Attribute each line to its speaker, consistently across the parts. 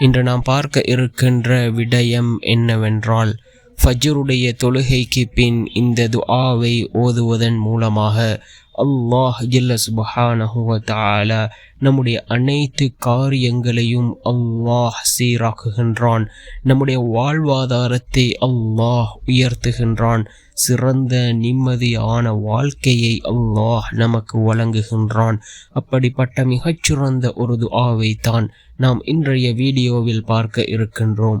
Speaker 1: இன்று நாம் பார்க்க இருக்கின்ற விடயம் என்னவென்றால் ஃபஜ்ருடைய தொழுகைக்கு பின் இந்த துஆவை ஓதுவதன் மூலமாக அல்லாஹ் ஜில்ல சுபஹானஹு நம்முடைய அனைத்து காரியங்களையும் அல்லாஹ் சீராக்குகின்றான். நம்முடைய வாழ்வாதாரத்தை அல்லாஹ் உயர்த்துகின்றான். சிறந்த நிம்மதியான வாழ்க்கையை அல்லாஹ் நமக்கு வழங்குகின்றான். அப்படிப்பட்ட மிகச்சிறந்த ஒரு துஆவை தான் நாம் இன்றைய வீடியோவில் பார்க்க இருக்கின்றோம்.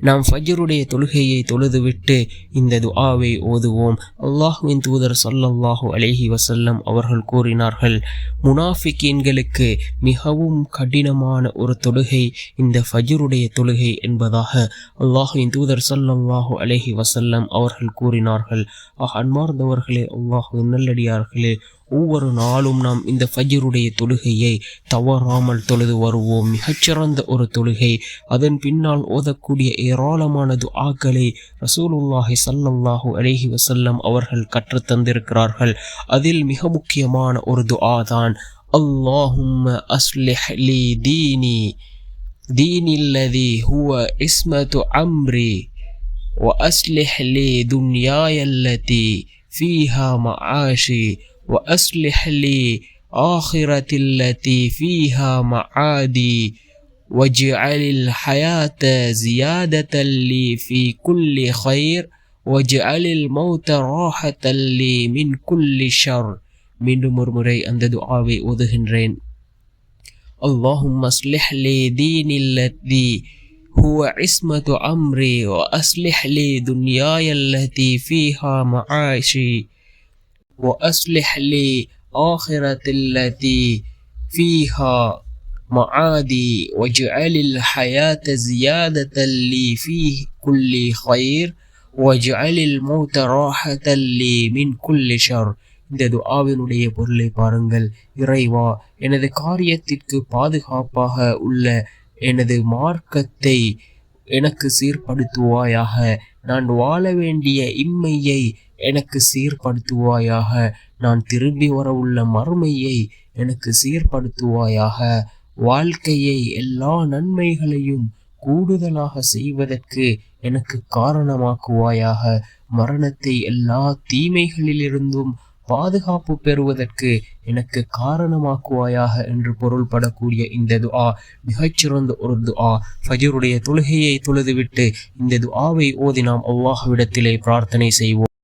Speaker 1: நாம் ஃபஜ்ருடைய தொழுகையை தொழுதுவிட்டு இந்த துஆவை ஓதுவோம். அல்லாஹுவின் தூதர் சொல்லல்லாஹு அலேஹி வசல்லம் அவர்கள் கூறினார்கள் முனாஃபிக்கீன்களுக்கு மிகவும் கடினமான ஒரு தொழுகை இந்த ஃபஜ்ருடைய தொழுகை என்பதாக அல்லாஹுவின் தூதர் சொல்லல்லாஹு அலேஹி வசல்லம் அவர்கள் கூறினார்கள். ஆஹ் அன்பார்ந்தவர்களே அல்லாஹுவின் நல்லடியார்களே ஒவ்வொரு நாளும் நாம் இந்த ஃபஜ்ருடைய தொழுகையை தவறாமல் தொழுது வருவோம் மிகச்சிறந்த ஒரு தொழுகை அதன் பின்னால் ஓதக்கூடிய ஏராளமான துஆக்களை ரசூலுல்லாஹி சல்லல்லாஹு அலைஹி வசல்லம் அவர்கள் கற்றுத்தந்திருக்கிறார்கள் அதில் மிக முக்கியமான ஒரு துஆ தான் அல்லாஹும் அஸ்லிஹ் லி தீனி دين الذي هو اسمة أمري وأصلح لي دنياي التي فيها معاشي وأصلح لي آخرة التي فيها معادي واجعل الحياة زيادة لي في كل خير واجعل الموت راحة لي من كل شر மீண்டும் ஒரு முறை அந்த துஆவை ஓதுகின்றேன் اللهم اصلح لي ديني الذي هو عصمة أمري وأصلح لي دنياي التي فيها معاشي وأصلح لي آخرة التي فيها معادي واجعل الحياة زيادة لي في كل خير واجعل الموت راحة لي من كل شر இந்த துஆவினுடைய பொருளை பாருங்கள் இறைவா எனது காரியத்திற்கு பாதுகாப்பாக உள்ள எனது மார்க்கத்தை எனக்கு சீர்படுத்துவாயாக நான் வாழ வேண்டிய இம்மையை எனக்கு சீர்படுத்துவாயாக. நான் திரும்பி வரவுள்ள மறுமையை எனக்கு சீர்படுத்துவாயாக. வாழ்க்கையை எல்லா நன்மைகளையும் கூடுதலாக செய்வதற்கு எனக்கு காரணமாக்குவாயாக. மரணத்தை எல்லா தீமைகளிலிருந்தும் பாதுகாப்பு பெறுவதற்கு எனக்கு காரணமாக்குவாயாக என்று பொருள்படக்கூடிய இந்த துஆ மிகச்சிறந்த ஒரு துஆ. ஃபஜருடைய தொழுகையை தொழுதுவிட்டு இந்த துஆவை ஓதி நாம் அவ்வாஹ்விடத்திலே பிரார்த்தனை செய்வோம்.